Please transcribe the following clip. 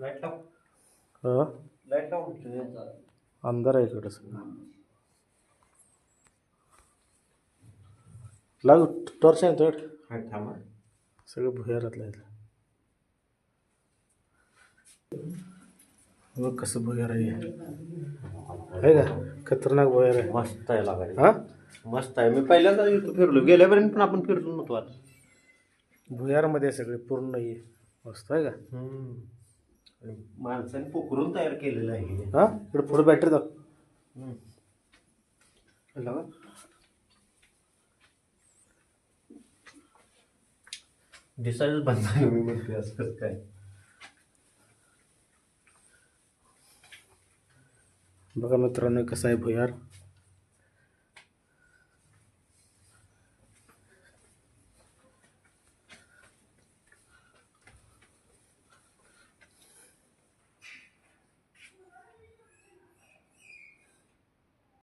Light लाव. हा? Light लाव म्हटलं. अंधार आहे इकडं सगळं लाग टॉर्च आहे तुझ्याकडे थांबा. सगळं भुयारातलं आहे बघ कसं भुयार आहे. आहे का? खतरनाक भुयार आहे. मस्त आहे लागायला हा? मस्त आहे. मी पहिल्यांदा इथं फिरलो. गेल्यापर्यंत पण आपण फिरलो नव्हतो आज भुयारमध्ये सगळे पूर्ण ये मस्त आहे का? माणसाने पोखरून तयार केलेलं आहे हे. इकडे पुढे बॅटरी दाख. दिसायलाच बंद झालं मी म्हणते असं काय? बघा मित्रांनो कसं आहे भुयार.